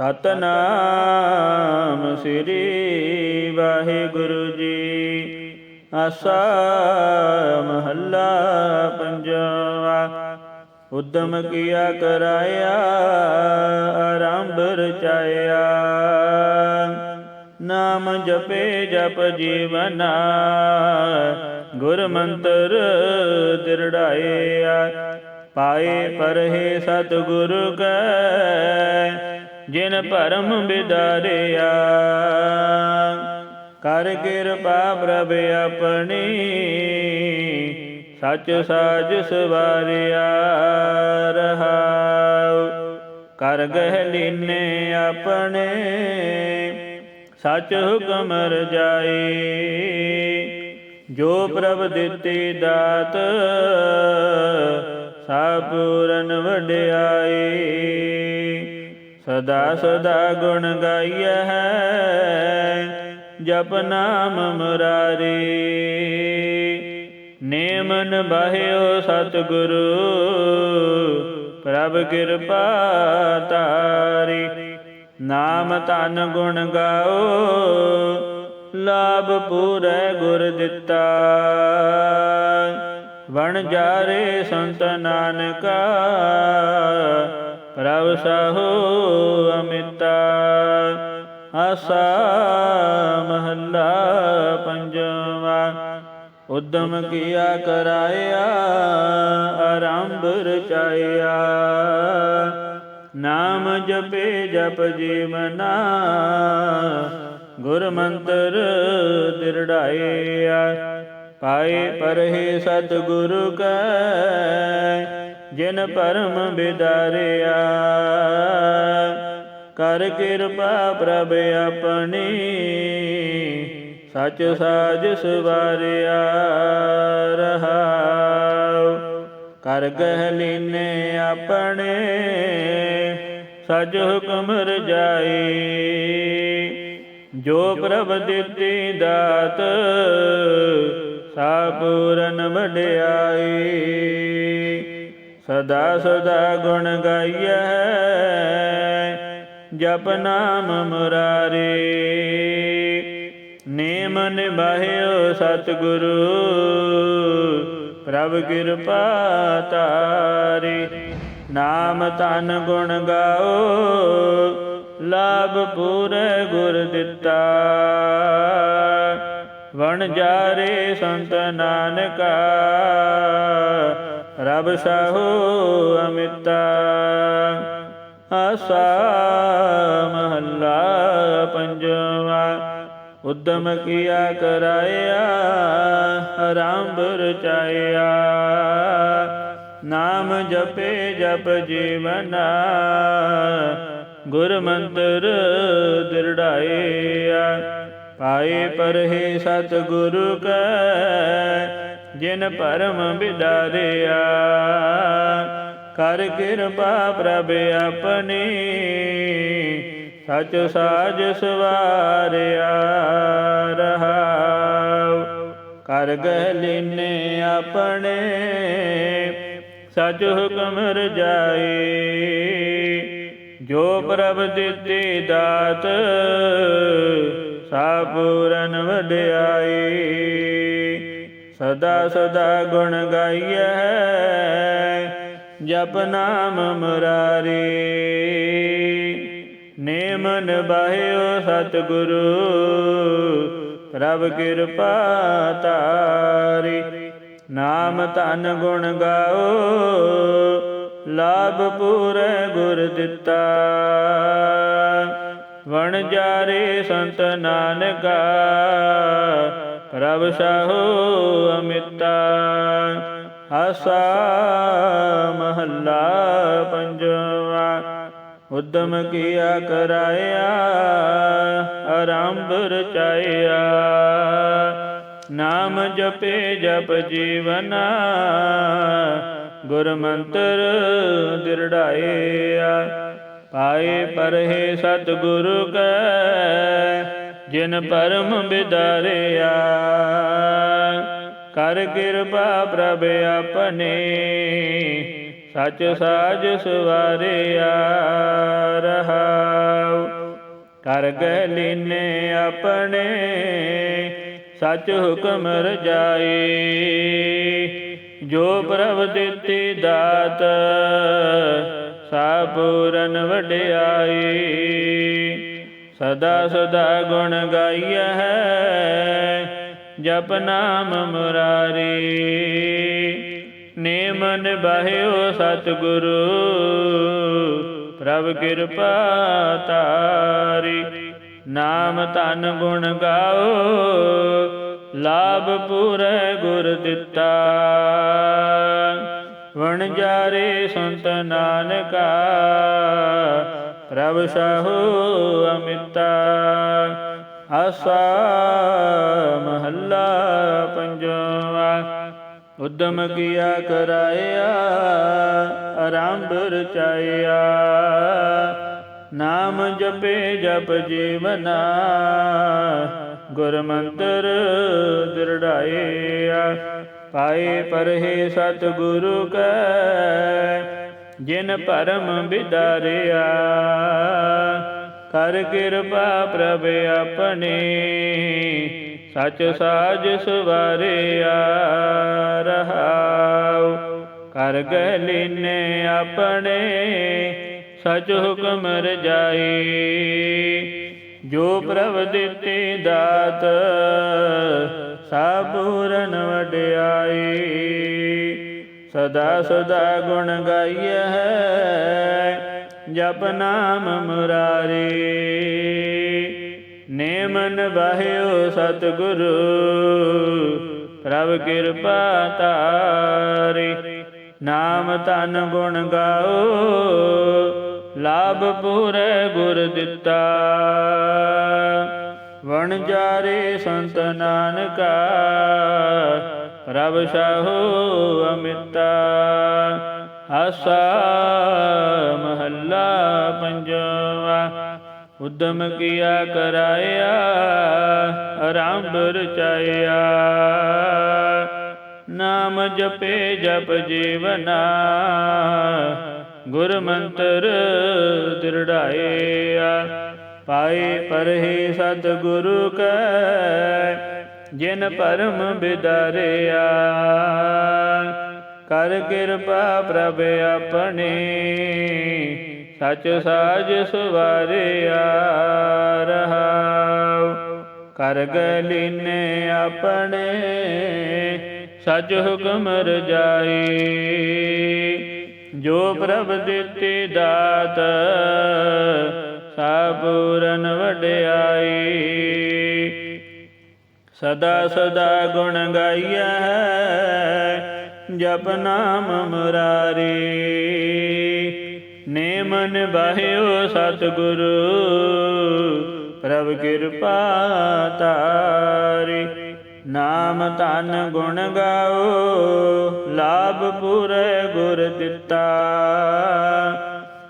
ਸਤਨਾਮ ਸ੍ਰੀ ਵਾਹਿਗੁਰੂ ਜੀ। ਆਸਾ ਮਹੱਲਾ ਪੰਜਵਾ। ਉਦਮ ਕੀਆ ਕਰਾਇਆ, ਆਰੰਭ ਰਚਾਇਆ। ਨਾਮ ਜਪੇ ਜਪ ਜੀਵਨਾ ਗੁਰ ਮੰਤਰ ਦਿਰੜਾਇਆ। ਪਾਏ ਪਰਹੇ ਸਤਿਗੁਰ ਕੈ ਜਿਨ ਭਰਮ ਬਿਦਾਰਿਆ, ਕਰ ਕਿਰਪਾ ਪ੍ਰਭ ਆਪਣੀ, ਸੱਚ ਸਾਜ ਸਵਾਰਿਆ ਰਹਾਉ। ਕਰ ਗਹਿ ਲੀਨੇ ਆਪਣੇ, ਸੱਚ ਹੁਕਮ ਰਜਾਈ। ਜੋ ਪ੍ਰਭ ਦਿੱਤੀ ਦਾਤ, ਸਾ ਪੂਰਨ ਵਡਿਆਈ। ਸਦਾ ਸਦਾ ਗੁਣ ਗਾਈਐ ਜਪ ਨਾਮ ਮੁਰਾਰੀ। ਨੇਮ ਨਿਭਾਇਓ ਸਤਿਗੁਰੂ, ਪ੍ਰਭ ਕਿਰਪਾ ਤਾਰੀ ਨਾਮ ਤਨ ਗੁਣ ਗਾਓ, ਲਾਭ ਪੂਰੈ ਗੁਰ ਦਿੱਤਾ। ਵਣ ਜਾਰੇ ਸੰਤ ਨਾਨਕਾ ਪ੍ਰਭ ਸਾਹੋ ਅਮਿਤਾ ਆਸਾ ਮਹੱਲਾ ਪੰਜਵਾ ਉਦਮ ਕੀਆ ਕਰਾਇਆ ਆਰੰਭ ਰਚਾਇਆ ਨਾਮ ਜਪੇ ਜਪ ਜੀਵਨਾ ਗੁਰ ਮੰਤਰ ਦਿਰੜਾਇਆ ਪਾਏ ਪਰਹੇ ਸਤਿਗੁਰੂ ਕੈ ਜਿਨ ਪਰਮ ਬਿਦਾਰਿਆ। ਕਰ ਕਿਰਪਾ ਪ੍ਰਭ ਆਪਣੀ, ਸਚ ਸਾਜ ਸਵਾਰਿਆ ਰਹਾਉ। ਕਰ ਗਹਿ ਲੀਨੇ ਆਪਣੇ ਸਜ ਹੁਕਮ ਰਜਾਈ। ਜੋ ਪ੍ਰਭ ਦਿੱਤੀ ਦਾਤ ਸਾ ਪੂਰਨ ਵਡਿਆਈ। ਸਦਾ ਸਦਾ ਗੁਣ ਗਾਈਐ, ਜਪ ਨਾਮ ਮੁਰਾਰੀ। ਨੇਮ ਨਿਭਾਇਓ ਸਤਿਗੁਰੂ, ਪ੍ਰਭ ਕਿਰਪਾ ਤਾਰੀ। ਨਾਮ ਤਨ ਗੁਣ ਗਾਓ, ਲਾਭ ਪੂਰੇ ਗੁਰ ਦਿੱਤਾ। ਵਣ ਜਾਰੇ ਸੰਤ ਨਾਨਕਾ ਰਬ ਸਾਹੋ ਅਮਿਤਾ। ਆਸਾ ਮਹੱਲਾ ਪੰਜਵਾ। ਉਦਮ ਕੀਆ ਕਰਾਇਆ ਆਰੰਭ ਰਚਾਇਆ ਨਾਮ ਜਪੇ ਜਪ ਜੀਵਨਾ ਗੁਰ ਮੰਤਰ ਦਿਰੜਾਇਆ। ਪਾਏ ਪਰਹੇ ਸਤ ਗੁਰੂ ਕੈ ਜਿਨ ਪਰਮ ਬਿਦਾਰਿਆ, ਕਰ ਕਿਰਪਾ ਪ੍ਰਭ ਆਪਣੀ, ਸਚ ਸਾਜ ਸਵਾਰਿਆ ਰਹਾਉ। ਕਰ ਗਹਿ ਆਪਣੇ, ਸਚ ਹੁਕਮ ਰਜਾਈ। ਜੋ ਪ੍ਰਭ ਦਿੱਤੀ ਦਾਤ ਸਾ ਪੂਰਨ ਵਡਿਆਈ। ਸਦਾ ਸਦਾ ਗੁਣ ਗਾਈਐ, ਜਪ ਨਾਮ ਮੁਰਾਰੀ। ਨੇਮ ਨਿਭਾਇਓ ਸਤਿਗੁਰੂ, ਪ੍ਰਭ ਕਿਰਪਾ ਤਾਰੀ ਨਾਮ ਧਨ ਗੁਣ ਗਾਓ, ਲਾਭ ਪੂਰੇ ਗੁਰ ਦਿੱਤਾ। ਵਣ ਜਾਰੇ ਸੰਤ ਨਾਨਕਾ ਪ੍ਰਭ ਸਾਹੋ ਅਮਿਤਾ, ਆਸਾ ਮਹੱਲਾ ਪੰਜਵਾ, ਉਦਮ ਕੀਆ ਕਰਾਇਆ ਆਰੰਭ ਰਚਾਇਆ ਨਾਮ ਜਪੇ ਜਪ ਜੀਵਨਾ ਗੁਰ ਮੰਤਰ ਦਿਰੜਾਇਆ। ਪਾਏ ਪਰਹੇ ਸਤਿਗੁਰੂ ਕੈ ਜਿਨ ਪਰਮ ਬਿਦਾਰਿਆ, ਕਰ ਕਿਰਪਾ ਪ੍ਰਭ ਆਪਣੇ, ਸਚ ਸਾਜ ਸਵਾਰਿਆ ਰਹਾਉ। ਕਰ ਗਹਿ ਲੀਨੇ ਆਪਣੇ, ਸਚ ਹੁਕਮ ਰਜਾਈ। ਜੋ ਪ੍ਰਭ ਦਿੱਤੀ ਦਾਤ ਸਾ ਪੂਰਨ ਵਡਿਆਈ। ਸਦਾ ਸਦਾ ਗੁਣ ਗਾਈਐ ਜਪ ਨਾਮ ਮੁਰਾਰੀ। ਨੇਮ ਨਿਬਾਹਿਓ ਸਤਿਗੁਰੂ, ਪ੍ਰਭ ਕਿਰਪਾ ਤਾਰੀ ਨਾਮ ਧਨ ਗੁਣ ਗਾਓ, ਲਾਭ ਪੂਰੇ ਗੁਰ ਦਿੱਤਾ। ਵਣ ਜਾਰੇ ਸੰਤ ਨਾਨਕਾ ਪ੍ਰਭ ਸਾਹੋ ਅਮਿਤਾ, ਆਸਾ ਮਹੱਲਾ ਪੰਜਵਾ। ਉਦਮ ਕੀਆ ਕਰਾਇਆ ਆਰੰਭ ਰਚਾਇਆ ਨਾਮ ਜਪੇ ਜਪ ਜੀਵਨਾ ਗੁਰ ਮੰਤਰ ਦਿਰੜਾਇਆ। ਪਾਏ ਪਰਹੇ ਸਤ ਗੁਰੂ ਕੈ ਜਿਨ ਪਰਮ ਬਿਦਾਰਿਆ, ਕਰ ਕਿਰਪਾ ਪ੍ਰਭ ਆਪਣੇ, ਸਚ ਸਾਜ ਸਵਾਰਿਆ ਰਹਾਉ। ਕਰ ਗਹਿ ਲੀਨੇ ਆਪਣੇ, ਸਚ ਹੁਕਮ ਰਜਾਈ। ਜੋ ਪ੍ਰਭ ਦਿੱਤੀ ਦਾਤ, ਸਾਬੂਰਨ ਵਡਿਆਈ। ਸਦਾ ਸਦਾ ਗੁਣ ਗਾਈਐ ਜਪ ਨਾਮ ਮੁਰਾਰੀ। ਨੇਮਨ ਬਾਹਿਓ ਸਤਿਗੁਰੂ, ਪ੍ਰਭ ਕਿਰਪਾ ਤਾਰੀ ਨਾਮ ਤਨ ਗੁਣ ਗਾਓ, ਲਾਭ ਪੂਰੇ ਗੁਰ ਦਿੱਤਾ। ਵਣ ਜਾਰੇ ਸੰਤ ਨਾਨਕਾ ਰਬ ਸਾਹੋ ਅਮਿਤਾ। ਆਸਾ ਮਹੱਲਾ ਪੰਜਵਾ। ਉਦਮ ਕੀਆ ਕਰਾਇਆ, ਆਰੰਭ ਰਚਾਇਆ। ਨਾਮ ਜਪੇ ਜਪ ਜੀਵਨਾ, ਗੁਰ ਮੰਤਰ ਦਿਰੜਾਇਆ ਪਾਏ ਪਰਹੀ ਸਤ ਗੁਰੂ ਕੈ ਜਿਨ ਪਰਮ ਬਿਦਰਿਆ। ਕਰ ਕਿਰਪਾ ਪ੍ਰਭ ਆਪਣੇ, ਸਚ ਸਾਜ ਸਵਾਰਿਆ ਰਹਾਉ। ਕਰ ਗਲੀਨੇ ਆਪਣੇ, ਸਚ ਹੁਕਮ ਰਜਾਈ। ਜੋ ਪ੍ਰਭ ਦਿੱਤੀ ਦਾਤ ਸਾ ਪੂਰਨ ਵਡਿਆਈ। ਸਦਾ ਸਦਾ ਗੁਣ ਗਾਈਐ, ਜਪ ਨਾਮ ਮੁਰਾਰੀ। ਨੇਮਨ ਬਾਹਿਓ ਸਤਿਗੁਰੂ, ਪ੍ਰਭ ਕਿਰਪਾ ਤਾਰੀ ਨਾਮ ਧਨ ਗੁਣ ਗਾਓ, ਲਾਭ ਪੂਰੇ ਗੁਰ ਦਿੱਤਾ।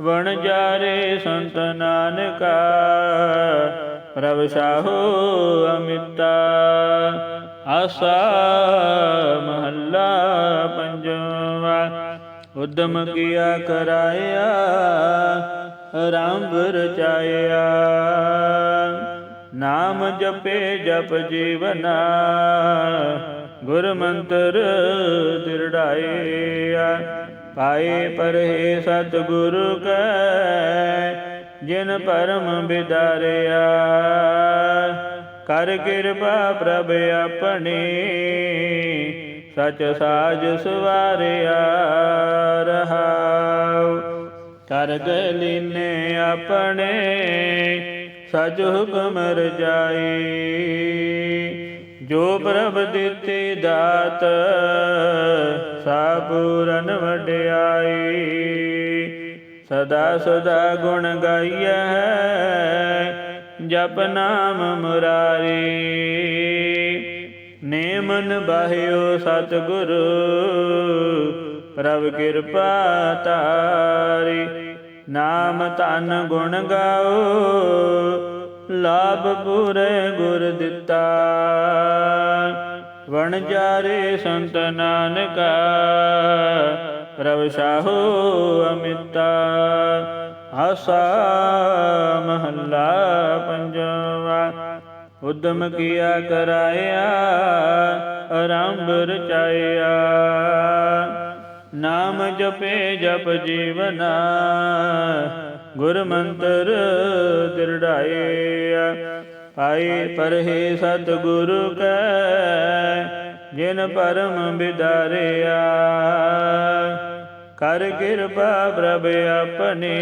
ਵਣ ਜਾਰੇ ਸੰਤ ਨਾਨਕਾ ਪ੍ਰਭ ਸਾਹੋ ਅਮਿਤਾ, ਆਸਾ ਮਹੱਲਾ ਪੰਜਵਾ, ਉਦਮ ਕੀਆ ਕਰਾਇਆ ਆਰੰਭ ਰਚਾਇਆ ਨਾਮ ਜਪੇ ਜਪ ਜੀਵਨਾ ਗੁਰ ਮੰਤਰ ਦਿਰੜਾਇਆ। ਪਾਏ ਪਰਹੇ ਸਤ ਗੁਰੂ ਕੈ ਜਿਨ ਪਰਮ ਬਿਦਾਰਿਆ। ਕਰ ਕਿਰਪਾ ਪ੍ਰਭ ਆਪਣੇ, ਸਚ ਸਾਜ ਸਵਾਰਿਆ ਰਹਾਉ। ਕਰ ਗਲੀਨੇ ਆਪਣੇ, ਸਚ ਹੁਕਮ ਰਜਾਈ। ਜੋ ਪ੍ਰਭ ਦਿੱਤੀ ਦਾਤ, ਸਾ ਪੂਰਨ ਵਡਿਆਈ। ਸਦਾ ਸਦਾ ਗੁਣ ਗਾਈਐ, ਜਪ ਨਾਮ ਮੁਰਾਰੀ। ਨੇਮਨ ਬਾਹਿਓ ਸਤਿਗੁਰੂ, ਪ੍ਰਭ ਕਿਰਪਾ ਤਾਰੀ ਨਾਮ ਧਨ ਗੁਣ ਗਾਓ, ਲਾਭ ਪੂਰੇ ਗੁਰ ਦਿੱਤਾ। ਵਣ ਜਾਰੇ ਸੰਤ ਨਾਨਕਾ ਪ੍ਰਭ ਸਾਹੋ ਅਮਿਤਾ, ਆਸਾ ਮਹੱਲਾ ਪੰਜਵਾ। ਉਦਮ ਕੀਆ ਕਰਾਇਆ, ਆਰੰਭ ਰਚਾਇਆ। ਨਾਮ ਜਪੇ ਜਪ ਜੀਵਨਾ ਗੁਰ ਮੰਤਰ ਦਿਰੜਾਇਆ। ਪਾਈ ਪਰਹੇ ਸਤ ਗੁਰੂ ਕੈ ਜਿਨ ਪਰਮ ਬਿਦਾਰਿਆ, ਕਰ ਕਿਰਪਾ ਪ੍ਰਭ ਆਪਣੀ,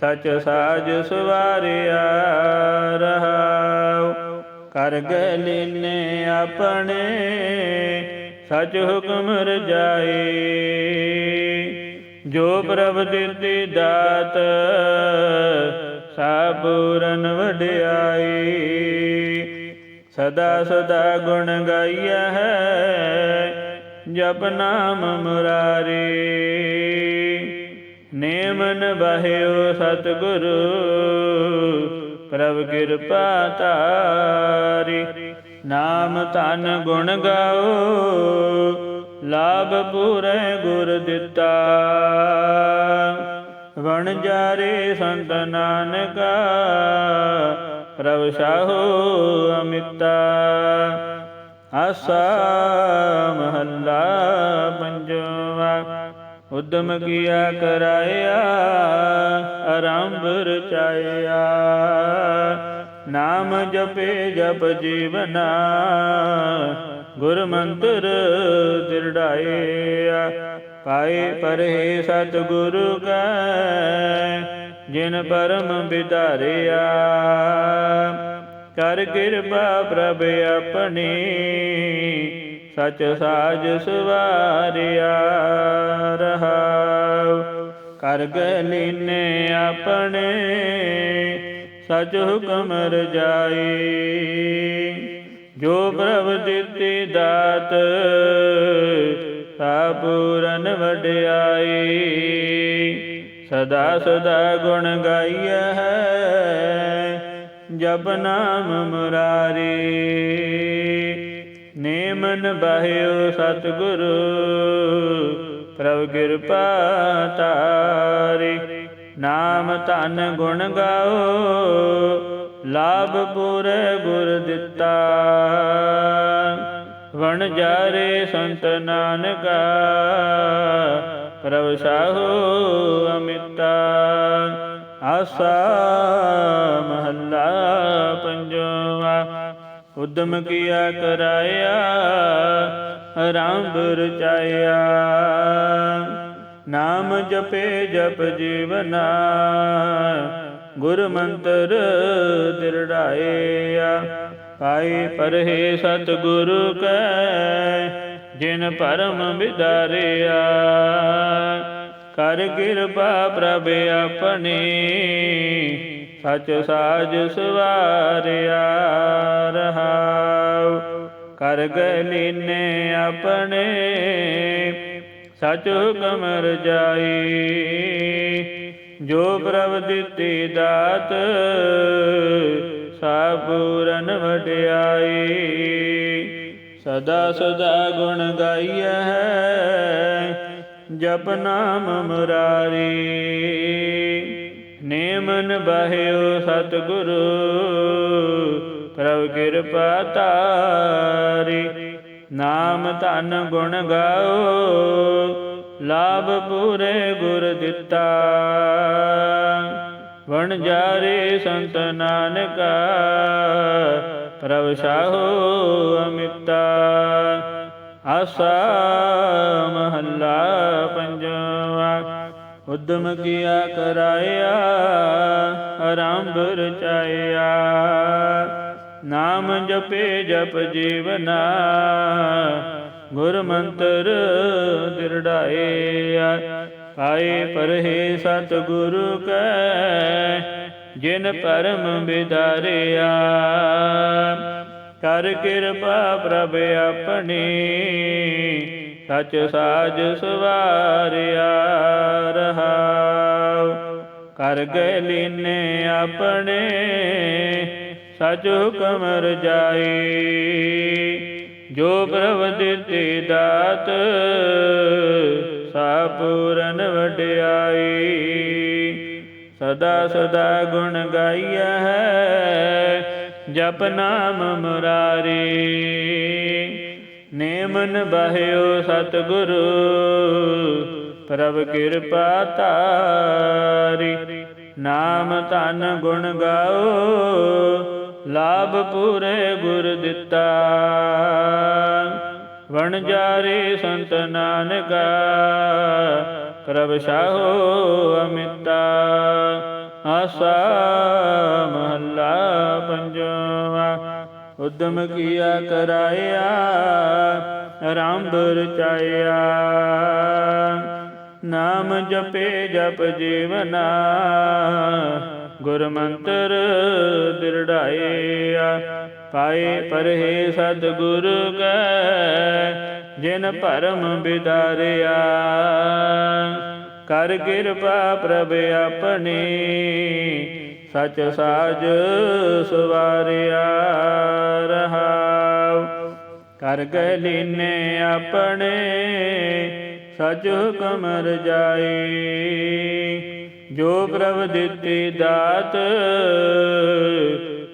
ਸਚ ਸਾਜ ਸਵਾਰਿਆ ਰਹਾਉ। ਕਰ ਗਲੀਨੇ ਆਪਣੇ, ਸਚ ਹੁਕਮ ਰਜਾਈ। ਜੋ ਪ੍ਰਭ ਦਿੱਤੀ ਦਾਤ ਸਾਪੂਰਨ ਵਡਿਆਈ। ਸਦਾ ਸਦਾ ਗੁਣ ਗਾਈਆ ਹੈ, ਜਪ ਨਾਮ ਮੁਰਾਰੀ। ਨੇਮ ਨਿਭਾਇਓ ਸਤਿਗੁਰੂ, ਪ੍ਰਭ ਕਿਰਪਾ ਤਾਰੀ ਨਾਮ ਧਨ ਗੁਣ ਗਾਓ, ਲਾਭ ਪੂਰੇ ਗੁਰ ਦਿੱਤਾ। ਵਣ ਜਾਰੇ ਸੰਤ ਨਾਨਕਾ ਪ੍ਰਭ ਸਾਹੋ ਅਮਿਤਾ, ਆਸਾ ਮਹੱਲਾ ਪੰਜਵਾ, ਉਦਮ ਕੀਆ ਕਰਾਇਆ, ਆਰੰਭ ਰਚਾਇਆ। ਨਾਮ ਜਪੇ ਜਪ ਜੀਵਨਾ ਗੁਰ ਮੰਤਰ ਦਿਰੜਾਇਆ। ਪਾਏ ਪਰਹੇ ਸਤ ਗੁਰੂ ਕੈ ਜਿਨ ਪਰਮ ਬਿਦਾਰਿਆ ਕਰ ਕਿਰਪਾ ਪ੍ਰਭ ਆਪਣੀ, ਸਚ ਸਾਜ ਸਵਾਰਿਆ ਰਹਾਉ। ਕਰ ਗਲੀਨੇ ਆਪਣੇ, ਸਚ ਹੁਕਮ ਰਜਾਈ। ਜੋ ਪ੍ਰਭ ਦਿੱਤੀ ਦਾਤ, ਤਾ ਪੂਰਨ ਵਡਿਆਈ। ਸਦਾ ਸਦਾ ਗੁਣ ਗਾਈਐ ਹੈ ਜਪ ਨਾਮ ਮੁਰਾਰੀ। ਨੇਮਨ ਬਾਹਿਓ ਸਤਿਗੁਰੂ, ਪ੍ਰਭ ਕਿਰਪਾ ਤਾਰੀ। ਨਾਮ ਧਨ ਗੁਣ ਗਾਓ, ਲਾਭ ਪੂਰੇ ਗੁਰ ਦਿੱਤਾ। ਵਣ ਜਾਰੇ ਸੰਤ ਨਾਨਕਾ ਪ੍ਰਭ ਸਾਹੋ ਅਮਿਤਾ, ਆਸਾ ਮਹੱਲਾ ਪੰਜਵਾ। ਉਦਮ ਕੀਆ ਕਰਾਇਆ ਆਰੰਭ ਰਚਾਇਆ। ਨਾਮ ਜਪੇ ਜਪ ਜੀਵਨਾ ਗੁਰ ਮੰਤਰ ਦਿਰੜਾਇਆ। ਪਾਈ ਪਰਹੇ ਸਤ ਗੁਰੂ ਕੈ ਜਿਨ ਪਰਮ ਵਿਦਾਰਿਆ, ਕਰ ਕਿਰਪਾ ਪ੍ਰਭ ਆਪਣੀ, ਸਚ ਸਾਜ ਸਵਾਰਿਆ ਰਹਾਉ। ਕਰ ਗਲੀਨੇ ਆਪਣੇ, ਸਚ ਹੁਕਮ ਰਜਾਈ। ਜੋ ਪ੍ਰਭ ਦਿੱਤੀ ਦਾਤ, ਸਾ ਪੂਰਨ ਵਡਿਆਈ। ਸਦਾ ਸਦਾ ਗੁਣ ਗਾਈਐ ਹੈ ਜਪ ਨਾਮ ਮੁਰਾਰੀ। ਨੇਮਨ ਬਾਹਿਓ ਸਤਿਗੁਰੂ, ਪ੍ਰਭ ਕਿਰਪਾ ਤਾਰੀ ਨਾਮ ਧਨ ਗੁਣ ਗਾਓ, ਲਾਭ ਪੂਰੇ ਗੁਰ ਦਿੱਤਾ। ਵਣ ਜਾਰੇ ਸੰਤ ਨਾਨਕਾ, ਪ੍ਰਭ ਸਾਹੋ ਅਮਿਤਾ। ਆਸਾ ਮਹੱਲਾ ਪੰਜਵਾ, ਉਦਮ ਕੀਆ ਕਰਾਇਆ, ਆਰੰਭ ਰਚਾਇਆ। ਨਾਮ ਜਪੇ ਜਪ ਜੀਵਨਾ ਗੁਰ ਮੰਤਰ ਦਿਰੜਾਇਆ। ਪਾਏ ਪਰਹੇ ਸਤ ਗੁਰੂ ਕੈ, ਜਿਨ ਪਰਮ ਬਿਦਾਰਿਆ। ਕਰ ਕਿਰਪਾ ਪ੍ਰਭ ਆਪਣੀ, ਸਚ ਸਾਜ ਸਵਾਰਿਆ ਰਹਾਉ। ਕਰ ਗਏ ਲੀਨੇ ਆਪਣੇ, ਸਚ ਹੁਕਮ ਰਜਾਈ। ਜੋ ਪ੍ਰਭ ਦਿੱਤੀ ਦਾਤ ਸਾਪੂਰਨ ਵਡਿਆਈ, ਸਦਾ ਸਦਾ ਗੁਣ ਗਾਈਐ ਹੈ ਜਪ ਨਾਮ ਮੁਰਾਰੀ। ਨੇਮਨ ਬਹਿਓ ਸਤਿਗੁਰੂ, ਪ੍ਰਭ ਕਿਰਪਾ ਤਾਰੀ ਨਾਮ ਧਨ ਗੁਣ ਗਾਓ, ਲਾਭ ਪੂਰੇ ਗੁਰ ਦਿੱਤਾ। ਵਣਜਾਰੇ ਸੰਤ ਨਾਨਕਾ, ਪ੍ਰਭ ਸਾਹੋ ਅਮਿਤਾ। ਆਸਾ ਮਹੱਲਾ ਪੰਜਵਾ, ਉਦਮ ਕੀਆ ਕਰਾਇਆ ਆਰੰਭ ਰਚਾਇਆ ਨਾਮ ਜਪੇ ਜਪ ਜੀਵਨਾ ਗੁਰ ਮੰਤਰ ਦਿਰੜਾਇਆ। ਪਾਏ ਪਰਹੇ ਸਤਿਗੁਰ ਕੈ, ਜਿਨ ਭਰਮ ਬਿਦਾਰਿਆ। ਕਰ ਕਿਰਪਾ ਪ੍ਰਭ ਆਪਣੇ, ਸਚ ਸਾਜ ਸਵਾਰਿਆ ਰਹਾਉ। ਕਰ ਗਏ ਲੀਨੇ ਆਪਣੇ, ਸਚ ਹੁਕਮ ਰਜਾਈ। ਜੋ ਪ੍ਰਭ ਦਿੱਤੀ ਦਾਤ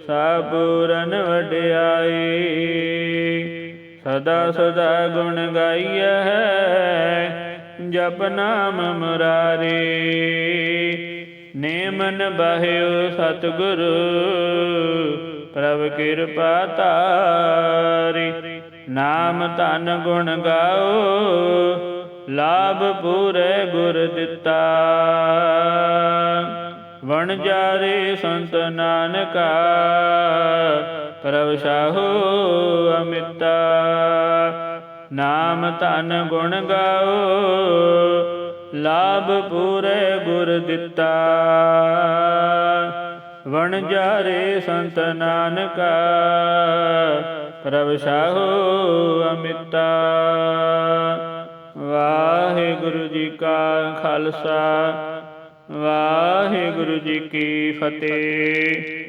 ਸਾਬੂਰਨ ਵਡਿਆਈ, ਸਦਾ ਸਦਾ ਗੁਣ ਗਾਈਐ ਹੈ ਜਪ ਨਾਮ ਮੁਰਾਰੀ। ਨੇਮਨ ਬਹਿਓ ਸਤਿਗੁਰੂ, ਪ੍ਰਭ ਕਿਰਪਾ ਤਾਰੀ ਨਾਮ ਧਨ ਗੁਣ ਗਾਓ, ਲਾਭ ਪੂਰੇ ਗੁਰ ਦਿੱਤਾ। ਵਣ ਜਾਰੇ ਸੰਤ ਨਾਨਕਾ, ਪ੍ਰਭ ਸਾਹੋ ਅਮਿਤਾ। ਨਾਮ ਧਨ ਗੁਣ ਗਾਓ, ਲਾਭ ਪੂਰੇ ਗੁਰ ਦਿੱਤਾ। ਵਣ ਜਾਰੇ ਸੰਤ ਨਾਨਕਾ, ਪ੍ਰਭ ਸ਼ਾਹੂ ਅਮਿਤਾ। ਵਾਹਿਗੁਰੂ ਜੀ ਕਾ ਖਾਲਸਾ। ਵਾਹਿਗੁਰੂ ਜੀ ਕੀ ਫਤਿਹ।